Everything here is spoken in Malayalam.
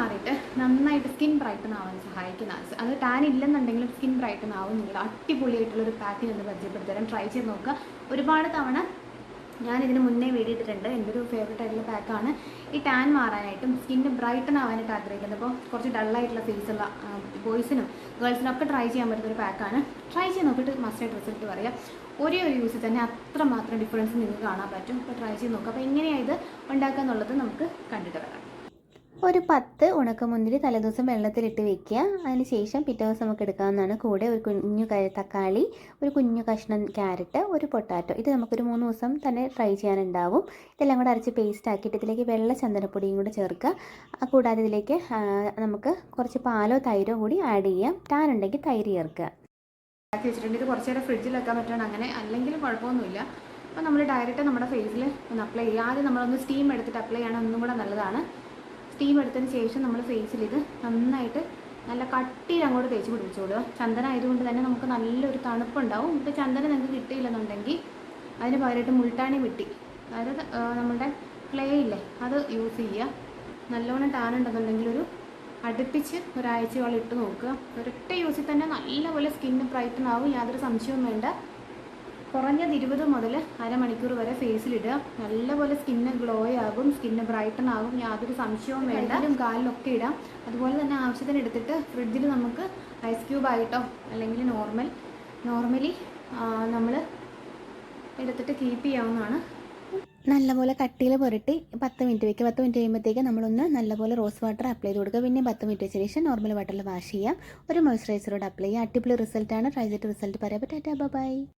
മാറിയിട്ട് നന്നായിട്ട് സ്കിൻ ബ്രൈറ്റൺ ആവാൻ സഹായിക്കുന്ന അത് ടാൻ ഇല്ലെന്നുണ്ടെങ്കിലും സ്കിൻ ബ്രൈറ്റൺ ആവുന്നില്ല അടിപൊളിയായിട്ടുള്ള ഒരു പാക്ക് നിന്ന് പരിചയപ്പെടുത്തരാം. ട്രൈ ചെയ്ത് നോക്കുക. ഒരുപാട് തവണ ഞാൻ ഇതിന് മുന്നേ വേടിയിട്ടിട്ടുണ്ട്. എന്റെ ഒരു ഫേവറേറ്റ് ആയിട്ടുള്ള പാക്കാണ് ഈ ടാൻ മാറാനായിട്ടും സ്കിന്ന് ബ്രൈറ്റൺ ആവാനായിട്ട് ആഗ്രഹിക്കുന്നത്. അപ്പോൾ കുറച്ച് ഡള്ളായിട്ടുള്ള ഫേസുള്ള ബോയ്സിനും ഗേൾസിനും ഒക്കെ ട്രൈ ചെയ്യാൻ പറ്റുന്ന ഒരു പാക്കാണ് ട്രൈ ചെയ്ത് നോക്കിയിട്ട് മസ്റ്റായിട്ട് റിസൾട്ട് പറയാം. ഒരേ ഒരു യൂസിൽ തന്നെ അത്രമാത്രം ഡിഫറൻസ് നിങ്ങൾക്ക് കാണാൻ പറ്റും. അപ്പോൾ ട്രൈ ചെയ്ത് നോക്കുക. അപ്പോൾ എങ്ങനെയാണ് ഇത് ഉണ്ടാക്കുക എന്നുള്ളത് നമുക്ക് കണ്ടിട്ട് വരാം. ഒരു പത്ത് ഉണക്കമുന്തിരി തലേദിവസം വെള്ളത്തിലിട്ട് വെക്കുക. അതിന് ശേഷം പിറ്റേ ദിവസം നമുക്ക് എടുക്കാവുന്നതാണ് കൂടെ ഒരു കുഞ്ഞു തക്കാളി ഒരു കുഞ്ഞു കഷ്ണം ക്യാരറ്റ് ഒരു പൊട്ടാറ്റോ. ഇത് നമുക്കൊരു മൂന്ന് ദിവസം തന്നെ ട്രൈ ചെയ്യാനുണ്ടാവും. ഇതെല്ലാം കൂടെ അരച്ച് പേസ്റ്റ് ആക്കിയിട്ട് ഇതിലേക്ക് വെള്ള ചന്ദനപ്പൊടിയും കൂടെ ചേർക്കുക. കൂടാതെ ഇതിലേക്ക് നമുക്ക് കുറച്ച് പാലോ തൈരോ കൂടി ആഡ് ചെയ്യാം. ടാൻ ഉണ്ടെങ്കിൽ തൈര് ചേർക്കുക. ആക്കി വെച്ചിട്ടുണ്ട്. ഇത് കുറച്ച് നേരം ഫ്രിഡ്ജിൽ വെക്കാൻ പറ്റുകയാണ് അങ്ങനെ അല്ലെങ്കിൽ കുഴപ്പമൊന്നുമില്ല. അപ്പോൾ നമ്മൾ ഡയറക്റ്റ് നമ്മുടെ ഫേസിൽ ഒന്ന് അപ്ലൈ ചെയ്യുക. ആദ്യം നമ്മളൊന്ന് സ്റ്റീം എടുത്തിട്ട് അപ്ലൈ ചെയ്യണം ഒന്നും കൂടെ നല്ലതാണ്. സ്റ്റീം എടുത്തതിന് ശേഷം നമ്മൾ ഫേസിൽ ഇത് നന്നായിട്ട് നല്ല കട്ടിയിൽ അങ്ങോട്ട് തേച്ച് പിടിപ്പിച്ചോളുക ചന്ദന ആയതുകൊണ്ട് തന്നെ നമുക്ക് നല്ലൊരു തണുപ്പുണ്ടാവും. ഇപ്പോൾ ചന്ദന നിങ്ങൾക്ക് കിട്ടിയില്ലെന്നുണ്ടെങ്കിൽ അതിന് പകരമായിട്ട് മുൾട്ടാണി വിട്ടി. അതായത് നമ്മുടെ ക്ലേ ഇല്ലേ അത് യൂസ് ചെയ്യുക. നല്ലോണം ടാൻ ഉണ്ടെന്നുണ്ടെങ്കിൽ ഒരു അടുപ്പിച്ച് ഒരാഴ്ചയോളം ഇട്ട് നോക്കുക. ഒരൊറ്റ യൂസിൽ തന്നെ നല്ലപോലെ സ്കിന്ന് ബ്രൈറ്റൻ ആവും യാതൊരു സംശയവും വേണ്ട. കുറഞ്ഞത് ഇരുപത് മുതൽ അരമണിക്കൂർ വരെ ഫേസിലിടുക. നല്ലപോലെ സ്കിന്ന് ഗ്ലോ ആകും സ്കിന്ന് ബ്രൈറ്റൺ ആകും. യാതൊരു സംശയവും വേണ്ടാലും കാലിലും കാലിലൊക്കെ ഇടാം. അതുപോലെ തന്നെ ആവശ്യത്തിന് എടുത്തിട്ട് ഫ്രിഡ്ജിൽ നമുക്ക് ഐസ് ക്യൂബ് ആയിട്ടോ അല്ലെങ്കിൽ നോർമൽ നോർമലി നമ്മൾ എടുത്തിട്ട് കീപ്പ് ചെയ്യാവുന്നതാണ്. നല്ലപോലെ കട്ടിയിൽ പുരട്ടി പത്ത് മിനിറ്റ് വയ്ക്കുക പത്ത് മിനിറ്റ് കഴിയുമ്പോഴത്തേക്ക് നമ്മളൊന്ന് നല്ലപോലെ റോസ് വാട്ടർ അപ്ലൈ ചെയ്ത് കൊടുക്കുക. പിന്നെ പത്ത് മിനിറ്റ് വെച്ചതിന് ശേഷം നോർമൽ വാട്ടറിൽ വാഷ് ചെയ്യാം. ഒരു മോയ്സ്ചറൈസറോട് അപ്ലൈ ചെയ്യുക അടിപൊളി റിസൾട്ടാണ് ട്രൈ ചെയ്തിട്ട് റിസൾട്ട് പറയാം ടാറ്റാ ബൈ